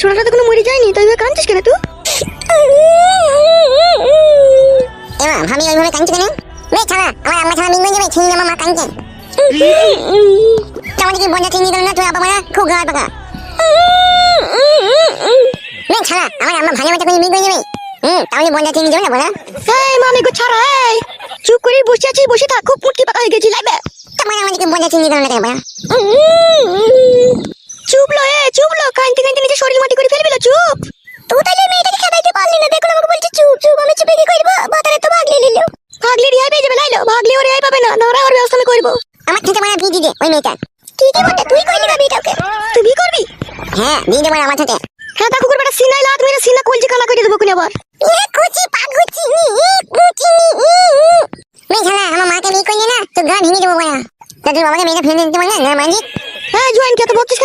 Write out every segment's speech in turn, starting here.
ছোটটা তো কোনো মরে যায়নি তাই ভাবে কাঁদছিস কেন তুই? এমা ভাবি ওইভাবে কাঁদছে কেন? বে ছাড়া আমার আম্মা ছাড়া মিঙ্গন যাবে ছিনি আমার মা কাঁদছে। তেমন কি বন্ধা চিনি দিল না তুই আবার মারা? খুব গাড় পাকা। বে ছাড়া আমার আম্মা ভালো মতো করে মিঙ্গন যাবে হুম তাহলে বন্ধা চিনি যাবে না? বলা এই মামি গো ছাড়া এই। চুপ করে বসে আছি বসে থাক খুব মুটকি পাকা হয়ে গেছি লাগবে। তোমার আমাদেরকে বন্ধা চিনি দিল না কেন বলা? চুপ লো এ চুপ লো। কাঁদতে কাঁদতে নিজে শরীর মাটি করে ফেলবি লো চুপ। তুই তাহলে মেয়েটাকে খেদাইতে পারলি না দেখুন আমাকে বলছে চুপ চুপ আমি চুপে কি করব বাতারে তো ভাগলে নিল। ভাগলে রিহাই পেয়ে যাবে লাইলো ভাগলে ও রিহাই পাবে না ধরা ওর ব্যবস্থা আমি করব আমার থেকে মানে বিয়ে দিয়ে ওই মেয়েটা কি কি বলতে তুই কইলি না বিয়েটা ওকে তুই করবি? হ্যাঁ বিয়ে দেবো আমার থেকে হ্যাঁ তা কুকুর বেটা সিনাই লাত মেরে সিনা কলজি কানা করে দেবো কোন আবার। এ কুচি পাগুচি নি ই কুচি নি ই মেয়ে শালা আমার মাকে বিয়ে করলি না তো গা ভেঙে দেবো বলা তা তুই বাবাকে মেয়েটা ফেলে দিতে পারলি না মানজি হ্যাঁ জোয়ান কে তো বকছিস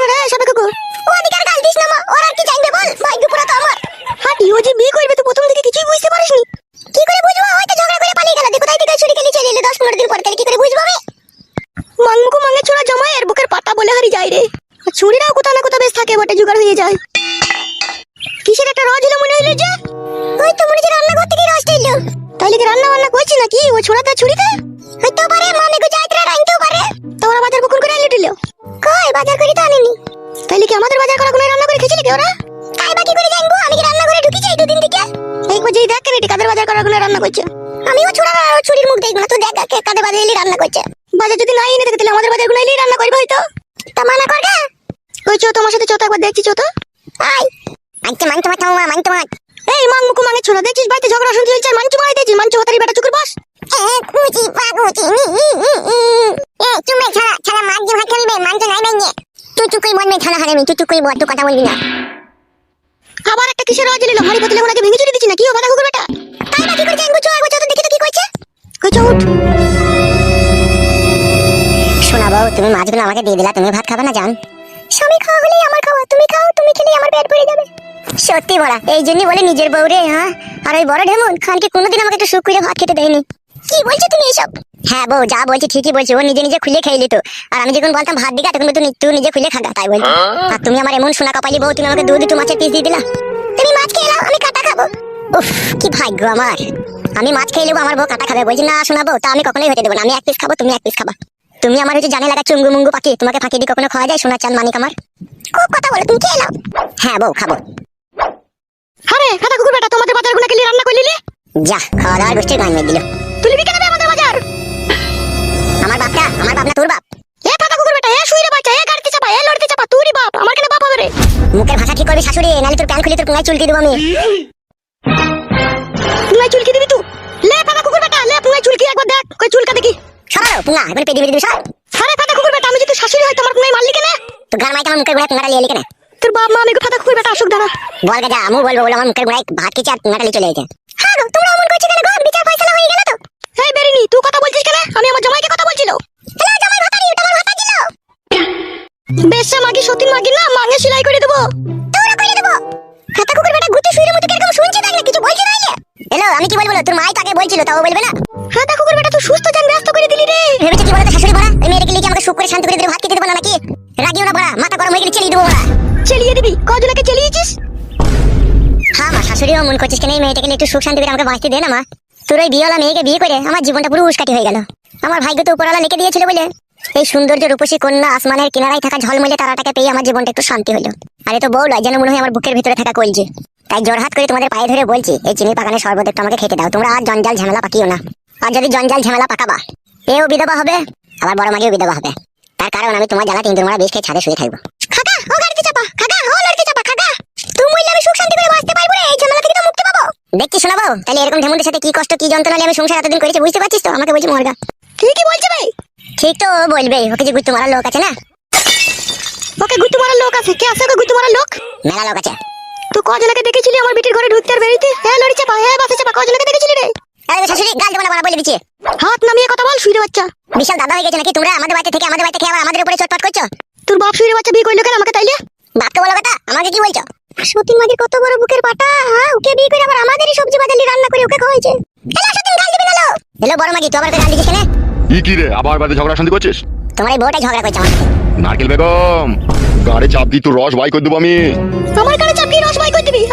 নাকি? ও ছোড়াটা ছুরিতে হইতে পারে মামে গো যাইতে রাইতেও পারে। তা ওরা বাজার বুকুন করে এনে দিল কই, বাজার করে তো আনেনি। তাইলে কি আমাদের বাজার করা কোনো রান্না করে খেয়েছিলি কি ওরা? তাই বাকি করে জানব আমি কি রান্নাঘরে ঢুকে যাই দুদিন থেকে? একবার যেই দেখ কেন কাদের বাজার করা কোনো রান্না করছে। আমিও ছোড়া ছুরির মুখ দেখব না, তো দেখ কে কাদের বাজারে এলি রান্না করছে। বাজার যদি নাই এনে দেখে তাহলে আমাদের বাজারগুলো এলেই রান্না করবে হয়তো। তা মানা কর গা ওই চো, তোমার সাথে চো তো, একবার দেখছি, চো তো। আই মানতে মানতে মাত মামা মানতে মাত এই মাংমুকু মাঙ্গে ছোড়া দেখছিস? বাড়িতে ঝগড়া শুনতে চলছে আর মাঞ্চু মারাই দিয়েছিস? মাঞ্চু হাতারি বেটা চুকুর বস এ কুচি পাগুচি নি এ চুমে ছাড়া ছাড়া ভাত খাবি বে মান তো নাই বাইনে তুই করে বল মে ছাড়া হারামি তুই করে বল কথা বলবি না। আবার একটা কিসের রজ এলো? ভারী বোতলে ওনাকে ভেঙে চুরি দিচ্ছি না কি বাধা কুকুর বেটা। তাই বাকি করে জানব চো একবার চো তো দেখি তো কি করছে কই চো উঠ। শোনা বউ তুমি মাছগুলো আমাকে দিয়ে দিলা তুমি ভাত খাবে না জান? স্বামী খাওয়া হলেই আমার খাওয়া তুমি খাও তুমি খেলে আমার পেট ভরে যাবে। সত্যি বলা এই জন্যই বলে নিজের বউ রে হ্যাঁ আর ওই বড় ঢেমুন, খানকে কোনোদিন আমাকে একটু সুখ করে ভাত খেতে দেয়নি। কি বলছো তুমি এইসব হ্যাঁ বউ, যা বলছি ঠিকই বলছি, ও নিজে নিজে খুলে খেয়ে নিত আর আমি যখন বলতাম, ভাত দিগা, তখন তুই তুই নিজে খুলে খাগা তাই বলতো। আর তুমি আমার এমন সোনা কপালি বউ, তুমি আমাকে দু দুটো মাছের পিস দিয়ে দিলা। তুমি মাছ খেয়ে নাও, আমি কাটা খাব। উফ, কি ভাগ্য আমার। আমি মাছ খেয়ে নেব, আমার বউ কাটা খাবে। বলছি, না শোনাবো তা আমি কখনোই হতে দেবো না। আমি এক পিস খাব, তুমি এক পিস খাবা। তুমি আমার হচ্ছে জানে লাগা চুঙ্গু মুঙ্গু পাখি, তোমাকে ফাঁকি দিয়ে কখনো খাওয়া যায়, সোনার চাঁদ মানিক আমার? খুব কথা বলো, তুমি খেয়ে নাও। হ্যাঁ বউ, খাব। আরে খাতা কুকুর বেটা তোমাদের বাজারগুলো রান্না করলি যা খাওয়া দাওয়ার গোষ্ঠীর গান মেয়ে দিল তুলবি কেন আমাদের বাজার। আমার বাপটা আমার বাপ না তোর বাপ? এ খাতা কুকুর বেটা এ শুইরে বাচ্চা এ গাড়িতে চাপা এ লড়তে চাপা তুই বাপ আমার কেন বাপ হবে রে? মুখের ভাষা ঠিক করবি শাশুড়ি নালি তোর প্যান খুলি তোর পুঙ্গায় চুলকি দেবো আমি। পুঙ্গাই চুলকি দিবি তুই? লে খাতা কুকুর বেটা লে পুঙ্গাই চুলকি একবার দেখ কই চুলকা দেখি। সরালো পুঙ্গা এবার পেদি পেদি সর। আরে খাতা কুকুর বেটা আমি যদি শাশুড়ি হয় তোমার পুঙ্গাই মারলি কেন? তো গান মাইতে আমার মুখের গোড়ায় পুঙ্গাটা লিয়ে কেন? তোর বাপ মা আমি খাতা কুকুর বেটা আসুক দাঁড়া বল গা যা আমু বলব বলে আমার মুখের গোড়ায় ভাত খেয়েছে আর লিয়ে চলে গেছে। হ্যাঁ গো তোমরা অমন করছ কেন গো? বিচার ফয়সালা হয়ে গেল তো। এই বেরিনি তুই কথা বলছিস কেন? আমি আমার জামাইকে কথা বলছিল। হ্যালো জামাই ভাতারি ওটা আমার ভাতা ছিল। বেশা মাগি সতীন মাগি না মাঙে সেলাই করে দেবো। তোরা করে দেবো। খাতা কুকুর বেটা গুটি শুইরে মতো কীরকম শুনছে না কিছু বলছে না এলো আমি কি বলব তোর মাই তাকে বলছিল তাও বলবে না? খাতা কুকুর কজনকে চেলিয়েছিস? হ্যাঁ মা শাশুড়িও মন করছিস কেন এই মেয়েটাকে একটু সুখ শান্তি করে আমাকে বাঁচতে দে না মা। তোর ওই বিয়েওয়ালা মেয়েকে বিয়ে করে আমার জীবনটা পুরো উস্কাটি হয়ে গেল। আমার ভাগ্য তো উপরওয়ালা লিখে দিয়েছিল বলে। এই সৌন্দর্য রূপসী কন্যা আসমানের কিনারায় থাকা ঝলমলে তারাটাকে পেয়ে আমার জীবনটা একটু শান্তি হলো। আর তো বউ যেন মনে হয় আমার বুকের ভিতরে থাকা কলছে তাই জোরহাত করে তোমাদের পায়ে ধরে বলছি এই চিনি পাকানের শরবত একটু আমাকে খেতে দাও তোমরা আর জঞ্জাল ঝামেলা পাকিও না। আর যদি জঞ্জাল ঝামেলা পাকাবা এও বিধবা হবে আবার বড় মাগেও বিধবা হবে। তার কারণ আমি তোমার জ্বালা তিন তোমরা বেশ খেয়ে ছাদে শুয়ে থাকব। খাকা ও গাড়িতে চাপা খাকা ও লড়তে চাপা খাকা তুমি মরলে আমি সুখ শান্তি করে বাঁচতে পারব রে এই ঝামেলা থেকে তো মুক্তি পাবো। দেখছি শোনাবো তাহলে এরকম সাথে কি কষ্ট কি যন্ত্রণা আমি সংসার এতদিন করেছি বুঝতে পারছিস তো? আমাকে বলছি মর্গা। ঠিকই বলছে ভাই। ঠিক তো ও বলবেই ওকে যে গুত্তু মারার লোক আছে না? ওকে গুত্তু মারার লোক আছে? কে আছে ওকে গুত্তু মারার লোক? মেলা লোক আছে। তুই কজনকে দেখেছিলি আমার বিটির ঘরে ঢুকতে আর বেরিতে হ্যাঁ লড়ি চাপা হ্যাঁ বাসে চাপা কজনকে দেখেছিলি রে? আরে শাশুড়ি গাল দেবো না বলে দিচ্ছি। হাত নামিয়ে কথা বল শুইরে বাচ্চা। বিশাল দাদা হয়ে গেছে নাকি? তোমরা আমাদের বাড়িতে থেকে আমাদের বাড়িতে খেয়ে আমাদের উপরে চটপট করছ? তোর বাপ শুইরে বাচ্চা বিয়ে করল কেন আমাকে তাইলে? বাপকে বলো কথা আমাকে কি বলছো? সতীন মাগির কত বড় বুকের পাটা হ্যাঁ? ওকে বিয়ে করে আবার আমাদেরই সবজি বাজালি রান্না করে ওকে খাওয়াইছে। হ্যালো সতীন গাল দিবি না লো। হ্যালো বড় মাগি তুই আবার গাল দিছিস কেন? কি কি রে? আবার বাড়িতে ঝগড়া শান্তি করছিস? তোমার এই বউটাই ঝগড়া করছে আমার নারকেল বেগম গাড়ি চাপ দি তোর রস বাই করে দেবো আমি। আমার কাছে চাপ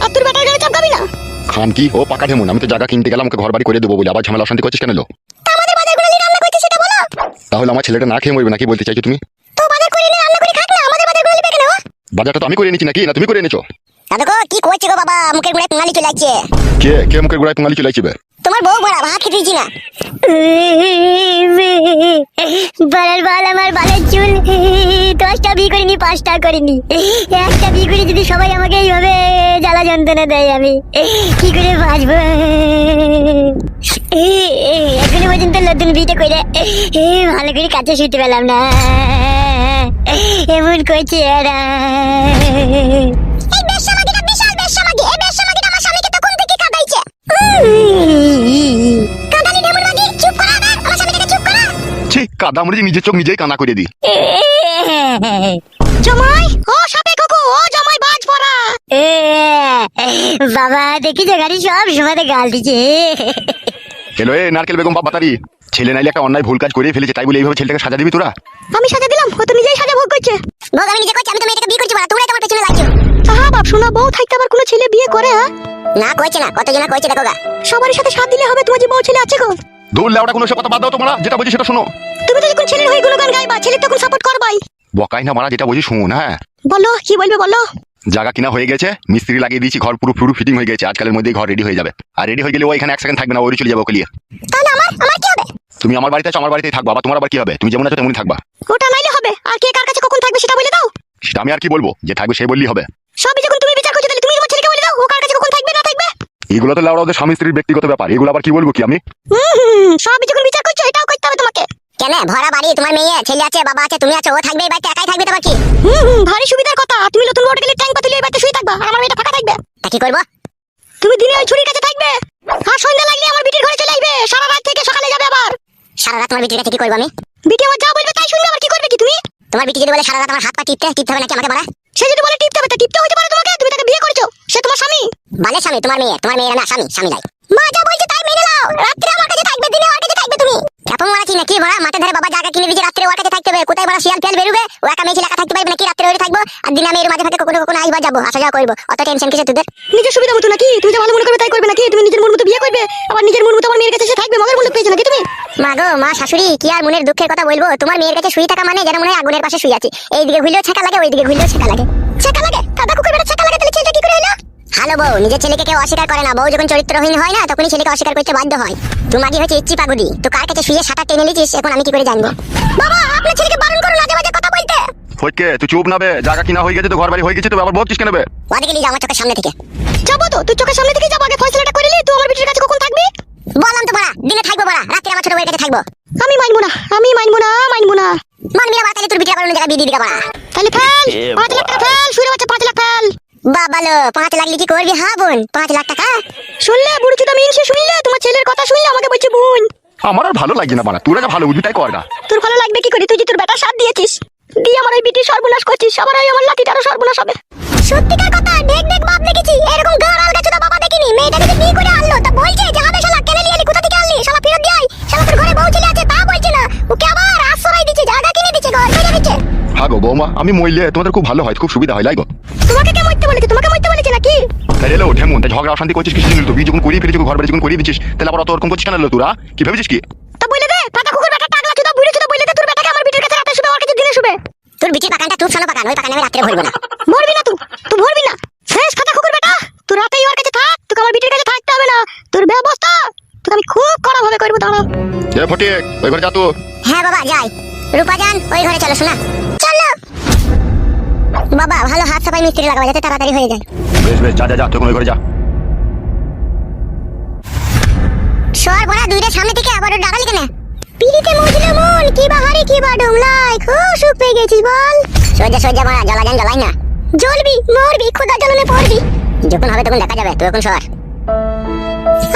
আর তোর বেটার গাড়ি চাপকাবি না। খান কি? ও পাকা ঢেমুন আমি তো জায়গা কিনতে গেলাম ওকে ঘর বাড়ি করে দেবো বলে। আবার ঝামেলা অশান্তি করছিস কেন লো? আমাদের বাজারগুলো নিয়ে রান্না করছিস সেটা বলো। তাহলে আমার ছেলেটা না খেয়ে মরবে নাকি বলতে চাইছো তুমি? তো বাজার করে নিয়ে রান্না করে খাক না আমাদের বাজারগুলো নিবে কেন বাজারটা তো আমি করে এনেছি নাকি? না তুমি করে এনেছো? দাদু গো কি করছে গো বাবা? মুখের গুড়ায় টুঙালি চলে যাচ্ছে কে? কে মুখের গোড়ায় পুঙ্গালি চলে তোমার বউ বড়া ভাত খেতে দিচ্ছি না? বালের বাল আমার বালের চুল। দশটা বিয়ে করিনি পাঁচটা করিনি। একটা বিয়ে করে যদি সবাই আমাকে এইভাবে জ্বালা যন্ত্রণা দেয় আমি কি করে বাঁচবো? এখনও পর্যন্ত নতুন বিয়েটা করে ভালো করে কাছে শুতে পেলাম না। এমন করছে এরা। ছি কাদা মরে নিজের চোখ নিজেই কানা করে দিই। জামাই ও সাপে কাকু ও জামাই বাজ পড়া। বাবা দেখি যে গাড়ি সব সময় গাল দিচ্ছে। এলো এ নারকেল বেগম বাপ বাতারি। ছেলে নাইলে একটা অন্যায় ভুল কাজ করে ফেলেছে তাই বলে এইভাবে ছেলেটাকে সাজা দিবি তোরা? আমি সাজা দিলাম ও তো নিজেই সাজা ভোগ করছে। ভোগ আমি নিজে করছি আমি তো মেয়েটাকে বিয়ে করছি বলা তোমরাই তোমার পেছনে লাগছো। বাপ শোনা বউ থাকতে আবার কোনো ছেলে বিয়ে করে হ্যাঁ? না কইছে না কতজনা কইছে দেখো গা। সবারই সাথে সাথ দিলে হবে তোমার যে বউ ছেলে আছে গো। দৌড় লেওটা কোনো সে কথা বাদ দাও তোমরা যেটা বলছি সেটা শোনো। তুমি তো যখন ছেলের হয়ে গুণগান গাইবা ছেলে তখন সাপোর্ট করবাই। বকাই না মারা যেটা বলছি শুন হ্যাঁ? বলো কি বলবে বলো? জায়গা কিনা হয়ে গেছে মিস্ত্রি লাগিয়ে দিয়েছি ঘর পুরো পুরো ফিটিং হয়ে গেছে আজকালের মধ্যেই ঘর রেডি হয়ে যাবে। আর রেডি হয়ে গেলে ও এখানে এক সেকেন্ড থাকবে না ওই চলে যাবে ওকে নিয়ে। তাহলে আমার আমার কি হবে? তুমি আমার বাড়িতে আছো আমার বাড়িতেই থাকবা আবার তোমার আবার কি হবে? তুমি যেমন আছো তেমনই থাকবা। ওটা নাইলে হবে আর কে কার কাছে কখন থাকবে সেটা বলে দাও। সেটা আমি আর কি বলব? যে থাকবে সে বললেই হবে। সবই যখন তুমি বিচার করছ তাহলে তুমি তোমার ছেলেকে বলে দাও ও কার কাছে কখন থাকবে না থাকবে? এগুলো তো ওদের স্বামী স্ত্রীর ব্যক্তিগত ব্যাপার এগুলো আবার কি বলব কি আমি? সবই যখন বিচার করছ এটাও করতে হবে তোমাকে। কেন? ভরা বাড়ি তোমার মেয়ে ছেলে আছে বাবা আছে তুমি আছো ও থাকবে এই বাড়িতে একাই থাকবে তোমার কি? হুম হুম ভারী সুবিধার কথা তুমি নতুন বড় গেলে ট্যাঙ্ক পাতুলি এই বাড়িতে শুয়ে থাকবা আর আমার মেয়েটা ফাঁকা থাকবে। তা কি করব? তুমি দিনে ওই ছুরির কাছে থাকবে আর সন্ধ্যা লাগলে আমার বিটির ঘরে চলে আসবে সারা রাত থেকে সকালে যাবে আবার। সারা রাত তোমার বিটির কাছে কি করব আমি? বিটি আমার যা বলবে তাই শুনবে আবার কি করবে কি তুমি? তোমার বিটি যদি বলে সারা রাত আমার হাত পা টিপতে টিপতে হবে নাকি আমাকে মারা সে যদি বলে টিপতে হবে তা টিপতে হতে পারে তোমাকে। তুমি তাকে বিয়ে করেছ সে তোমার স্বামী। বালে স্বামী তোমার মেয়ে। তোমার মেয়ের না স্বামী স্বামী নাই মা যা বলছে তাই মেনে নাও। রাত্রে আমার কাছে থাকবে দিনে ওর কাছে থাকবে তুমি। কেমন মারা কি নাকি মারা? মাঠে ধারে বাবা জায়গা কিনে দিয়েছে রাত্রে ওর কাছে থাকতে হবে। কোথায় মারা শিয়াল ফেল বেরোবে? ও একা মেয়ে একা থাকতে পারবে নাকি? রাত্রে ওই থাকব? আর দিনে আমি এর মাঝে ফাঁকে কখনো কখনো আইবা যাব। আসা যাওয়া করব। অত টেনশন কিসে তোদের? নিজের সুবিধা মতো নাকি? তুমি যে ভালো মনে করবে তাই করবে নাকি? তুমি নিজের মন মতো বিয়ে করবে? আবার নিজের মন মতো আমার মেয়ের কাছে সে থাকবে মগের মূল্য পেয়েছ নাকি তুমি? মা গো মা শাশুড়ি কি আর মনের দুঃখের কথা বলব? তোমার মেয়ের কাছে শুয়ে থাকা মানে যেন মনে হয় আগুনের পাশে শুয়ে আছি। এইদিকে ঘুরলেও ছেঁকা লাগে ওইদিকে ঘুরলেও ছেঁকা লাগে। ছেঁকা লাগে? দাদা কুকুর বেটা ছেঁকা লাগে তাহলে ছেলেটা কি করে হলো? হ্যালো বউ নিজের ছেলেকে কেউ অস্বীকার করে না। বউ যখন চরিত্রহীন হয় না তখনই ছেলেকে অস্বীকার করতে বাধ্য হয়। তুমি আগে হচ্ছে ইচ্ছি পাগুদি তো কার কাছে শুয়ে সাঁতার টেনে নিয়েছিস? এখন আমি কি করে জানব? বাবা আপনার ছেলেকে বারণ করুন আজে বাজে কথা বলতে। হইকে তুই চুপ নাবে জায়গা কিনা হয়ে গেছে তো ঘর বাড়ি হয়ে গেছে তো আবার বলছিস কেন বে ওদিকে নিয়ে যাও আমার চোখের সামনে থেকে। যাব তো? তুই চোখের সামনে থেকে যাব? আগে ফয়সালাটা করে নি তুই আমার বিটির কাছে কখন থাকবি? বললাম তো বড়া দিনে থাকব বড়া রাত্রে আমার ছোট বউয়ের কাছে থাকব। আমি মানবো না আমি মানবো না মানবো না। মানবি না বাতালে তোর বিটির আবার অন্য জায়গায় বিয়ে দিয়ে বড়া তাহলে ফেল পাঁচ লাখ টাকা ফেল শুয়ে বাচ্চা পাঁচ লাখ ফেল। বাবালো পাঁচ লাখ কি করবি হা বোন পাঁচ লাখ টাকা? শুনলে বুড়ো চুদা মিনসে শুনলে তোমার ছেলের কথা শুনলে আমাকে বলছে বোন। আমার আর ভালো লাগে না বানা তোরা যা ভালো বুঝবি তাই কর না তোর ভালো লাগবে কি করে? তুই যে তোর বেটা সাথ দিয়েছিস দিয়ে আমার ওই বিটির সর্বনাশ করছিস আবার ওই আমার লাঠিটারও সর্বনাশ হবে। সত্যিকার কথা দেখ দেখ বাপ দেখেছি এরকম গাড়াল গাছুদা বাবা দেখিনি মেয়েটাকে যে বিয়ে করে আনলো তা বলছে যে হ্যাঁ গো বৌমা আমি মরলে তোমাদের খুব ভালো হয় খুব সুবিধা হয় লাইগো তোমাকে কে মরতে বলেছে? তোমাকে মরতে বলেছে নাকি? তাই এলো ওঠে মন। তাই ঝগড়া অশান্তি করছিস কিছু দিন তো বিয়ে যখন করিয়ে ফেলেছিস ঘর বাড়ি যখন করিয়ে দিচ্ছিস তাহলে আবার অত ওরকম করছিস কেন লো তোরা? কি ভেবেছিস কি? তা বলে দে পাতা কুকুর বেটা টাকলা চুদা বুড়ো চুদা বলে দে তোর বেটাকে আমার বিটির কাছে রাতে শুবে ওর কাছে দিনে শুবে। তোর বিটির পাকানটা তুই শোনো পাকান ওই পাকানে আমি রাত্রে ভরবো না। মরবি না তুই তুই মরবি না। শেষ কথা কুকুর বেটা তুই রাতেই ওর কাছে থাক তোকে আমার বিটির কাছে থাকতে হবে না। তোর ব্যবস্থা তোকে আমি খুব কড়া ভাবে করব দাঁড়া। এ ফটিক ওই ঘরে যা তো। হ্যাঁ বাবা যাই। রূপা যান ওই ঘরে চলো শোনা। বাবা ভালো হাত সাফাই মিস্ত্রি লাগাবো যাতে তাড়াতাড়ি হয়ে যায়। বেশ বেশ যা যা যা তুই যা। সর বড়া দুইটা সামনে থেকে আবার ডাকালি কেন? পিড়িতে মজলে মন কি বাহারি কি বা ডোমলাই খুব সুখ পেয়ে গেছিস বল। সজ্জা বড়া জ্বালা যান জ্বালাই না। জ্বলবি মরবি খোদা জ্বলনে পড়বি। যখন হবে তখন দেখা যাবে তুই এখন সর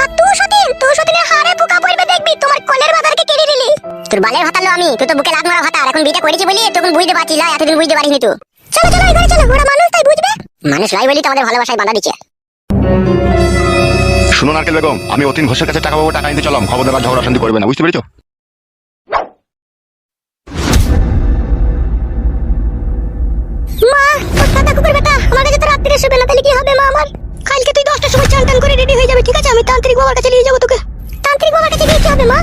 আর তুই সতীন তুই সতীনের হাড়ে পোকা পড়বে দেখবি তোমার কলের বাজারকে কেড়ে নিলি। তোর বালের ভাতালো আমি তুই তো বুকে লাগ মারা ভাতা এখন বিটা করেছি বলি তখন বুঝতে পারছি না এতদিন বুঝতে পারিনি তুই। চলো চলো এই ঘরে চলো ওরা মানুষ তাই বুঝবে? মানুষ লাই বলি তো আমাদের ভালোবাসায় বাঁধা দিচ্ছে। শুনো নারকেল বেগম আমি অতীন ঘোষের কাছে টাকা পাবো টাকা নিতে চলাম খবর দেওয়ার ঝগড়া অশান্তি করবে না বুঝতে পেরেছ? মা দাদা কুকুর বেটা আমার কাছে তো রাত্রিরে শুবে না তাহলে কি হবে মা আমার? স্নান টান করে রেডি হয়ে যাবে ঠিক আছে? আমি তান্ত্রিক বাবার কাছে নিয়ে যাব তোকে। তান্ত্রিক বাবার কাছে গিয়ে কি হবে মা?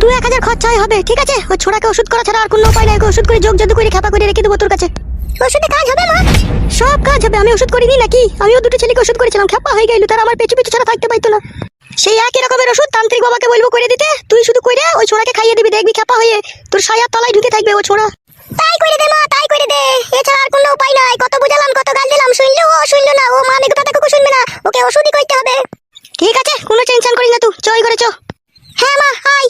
দু এক হাজার খরচাই হবে ঠিক আছে? ওই ছোড়াকে ওষুধ করা ছাড়া আর কোনো উপায় নাই ওষুধ করে যোগ জাদু করে খেপা করে রেখে দেবো তোর কাছে। ওষুধে কাজ হবে, মা? সব কাজ হবে, আমি ওষুধ করিনি নাকি? আমিও দুটো ছেলেকে ওষুধ করেছিলাম, খ্যাপা হয়ে গেল, তার আমার পেছু পেছু ছাড়া থাকতে পাইতো না। সেই একই রকমের ওষুধ তান্ত্রিক বাবাকে বলব করে দিতে, তুই শুধু কইরা ওই ছোড়াকে খাইয়ে দিবি, দেখবি খেপা হয়ে তোর সায়ার তলায় ঢুকে থাকবে ও ছোড়া। তাই করে দে, মা, তাই করে দে। এছাড়া আর কোনো উপায় নাই, কত বুঝালাম, কত গাল দিলাম, শুনলো ও শুনলো না, ও মা, মেঘ তাকে শুনবে না, ওকে ওষুধই করতে হবে। ঠিক আছে, কোনো টেনশন করিস না তুই চই করে চো। হ্যাঁ মা হাই